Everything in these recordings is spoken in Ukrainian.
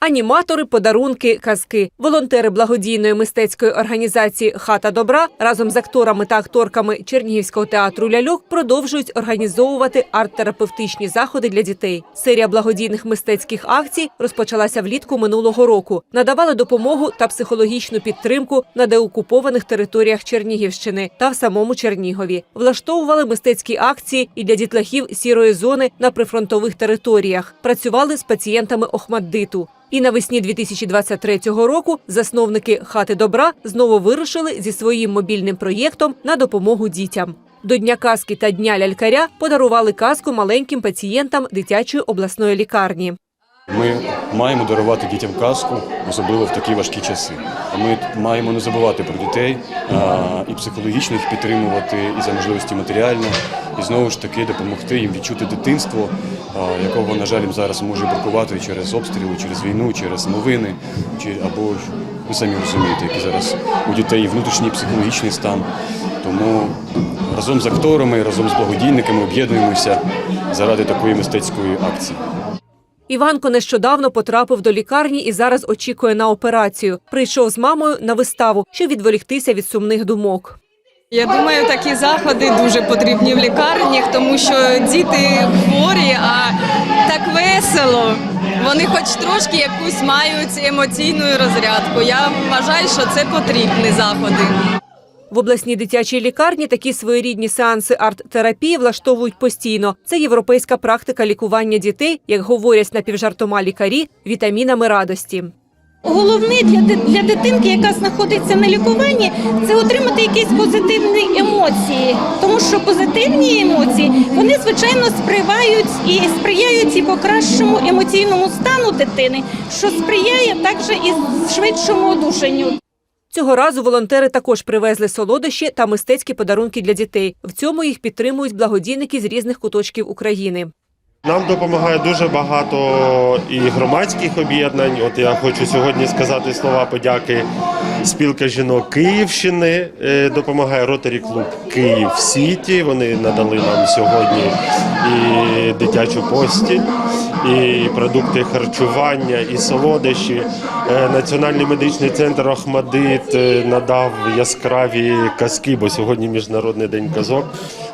Аніматори, подарунки, казки. Волонтери благодійної мистецької організації Хата добра разом з акторами та акторками Чернігівського театру ляльок продовжують організовувати арт-терапевтичні заходи для дітей. Серія благодійних мистецьких акцій розпочалася влітку минулого року. Надавали допомогу та психологічну підтримку на деокупованих територіях Чернігівщини та в самому Чернігові. Влаштовували мистецькі акції і для дітлахів сірої зони на прифронтових територіях. Працювали з пацієнтами Охмаддиту. І навесні 2023 року засновники хати добра знову вирушили зі своїм мобільним проєктом на допомогу дітям. До Дня казки та Дня лялькаря подарували казку маленьким пацієнтам дитячої обласної лікарні. Ми маємо дарувати дітям казку, особливо в такі важкі часи. Ми маємо не забувати про дітей і психологічно їх підтримувати, і за можливості матеріально, і знову ж таки допомогти їм відчути дитинство, якого, на жаль, зараз може бракувати через обстріли, через війну, через новини, чи або ви самі розумієте, який зараз у дітей внутрішній психологічний стан. Тому разом з акторами, разом з благодійниками об'єднуємося заради такої мистецької акції. Іванко нещодавно потрапив до лікарні і зараз очікує на операцію. Прийшов з мамою на виставу, щоб відволіктися від сумних думок. Я думаю, такі заходи дуже потрібні в лікарнях, тому що діти хворі, а так весело. Вони хоч трошки якусь мають емоційну розрядку. Я вважаю, що це потрібні заходи. В обласній дитячій лікарні такі своєрідні сеанси арт-терапії влаштовують постійно. Це європейська практика лікування дітей, як говорять напівжартома лікарі, вітамінами радості. Головне для, дитинки, яка знаходиться на лікуванні, це отримати якісь позитивні емоції, тому що позитивні емоції вони звичайно спривають і сприяють і покращому емоційному стану дитини, що сприяє також і швидшому одужанню. Цього разу волонтери також привезли солодощі та мистецькі подарунки для дітей. В цьому їх підтримують благодійники з різних куточків України. Нам допомагає дуже багато і громадських об'єднань. От я хочу сьогодні сказати слова подяки. Спілка жінок Київщини е, допомагає Ротарі клуб Київ Сіті. Вони надали нам сьогодні і дитячу постіль, і продукти харчування, і солодощі. Е, Національний медичний центр Охмадит е, надав яскраві казки, бо сьогодні міжнародний день казок.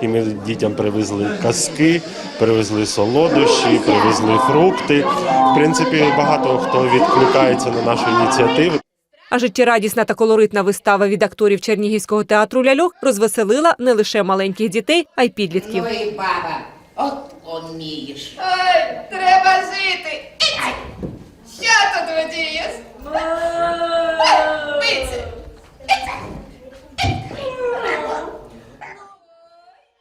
І ми дітям привезли казки, привезли солодощі, привезли фрукти. В принципі, багато хто відкликається на нашу ініціативу. А життєрадісна та колоритна вистава від акторів Чернігівського театру Ляльох розвеселила не лише маленьких дітей, а й підлітків. Ну і баба, от умієш. Ой,